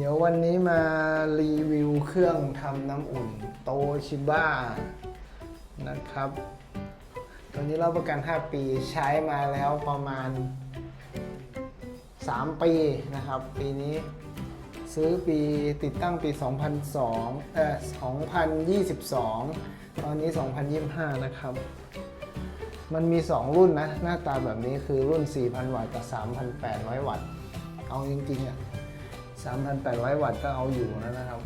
เดี๋ยววันนี้มารีวิวเครื่องทำน้ำอุ่นโตชิบ้านะครับ ตัวนี้เรับประกัน 5 ปีใช้มาแล้วประมาณ 3 ปีนะครับ ปีนี้ซื้อปีติดตั้งปี 2002เอ่อ2022 ตอนนี้ 2025 นะครับ มันมี 2 รุ่นนะ หน้าตาแบบนี้คือรุ่น 4,000 วัตต์กับ 3,800 วัตต์ เอาจริงๆอะ 3,800 วัตต์ก็เอาอยู่แล้วนะครับ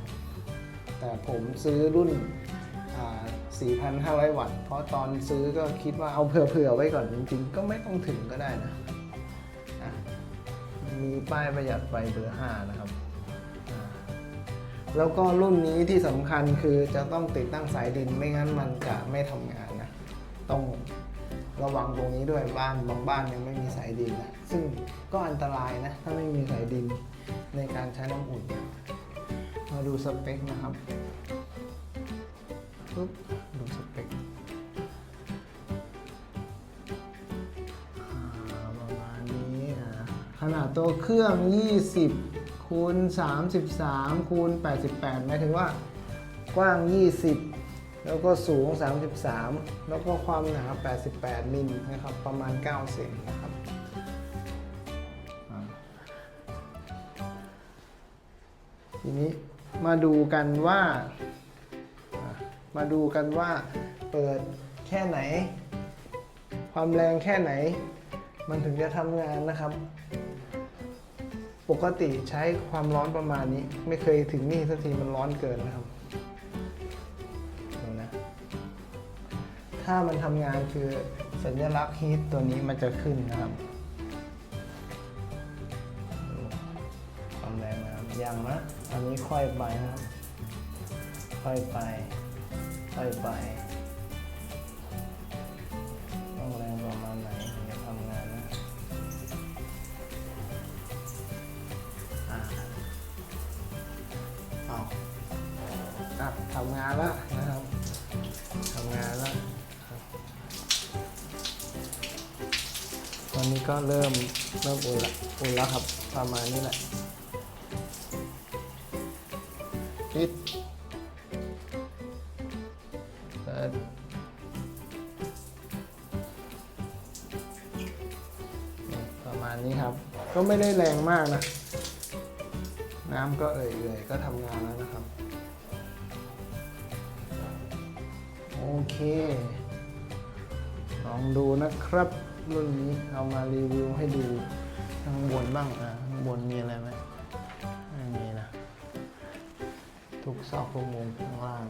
แต่ผมซื้อรุ่นอ่า4,500 วัตต์ เพราะตอนซื้อก็คิดว่าเอาเผื่อๆไว้ก่อนจริงๆ ก็ไม่ต้องถึงก็ได้นะะมีป้ายประหยัดไฟเบอร์ 5 นะครับ แล้วก็รุ่นนี้ที่สำคัญคือจะต้องติดตั้งสายดินไม่งั้นมันจะไม่ทำงานนะ ต้องระวังตรงนี้ด้วยบ้านบางบ้านยังไม่มีสายดินนะซึ่งก็อันตรายนะ ถ้าไม่มีสายดิน ในการใช้น้ำอุ่น มาดูสเปคนะครับปุ๊บดูสเปคประมาณนี้อะขนาดตัวเครื่อง 20 คูณ 33 คูณ 88 หมายถึงว่ากว้าง 20 แล้วก็สูง 33 แล้วก็ความหนา 88 มิลนะครับ ประมาณ 9 เซนนะครับ ทีนี้มาดูกันว่า มาดูกันว่าเปิดแค่ไหน ความแรงแค่ไหน มันถึงจะทำงานนะครับ ปกติใช้ความร้อนประมาณนี้ ไม่เคยถึงนี่สักทีมันร้อนเกินนะครับดูนะถ้ามันทำงานคือสัญลักษณ์ฮีทตัวนี้มันจะขึ้นนะครับ ยังนะ อันนี้ค่อยไปนะครับ ค่อยไป ค่อยไป ต้องแรงประมาณไหนถึงจะทำงานนะอ่าเอาอะทำงานแล้วนะครับทำงานแล้วครับตอนนี้ก็เริ่มเริ่มอุ่นละอุ่นแล้วครับประมาณนี้แหละ ปิดเปิดประมาณนี้ครับ ก็ไม่ได้แรงมากนะ น้ำก็เอ่ยๆก็ทำงานแล้วนะครับ โอเค ลองดูนะครับรุ่นนี้เอามารีวิวให้ดูข้างบนบ้างอะข้างบนมีอะไรไหม ทุกซอกทุกมุมข้างล่าง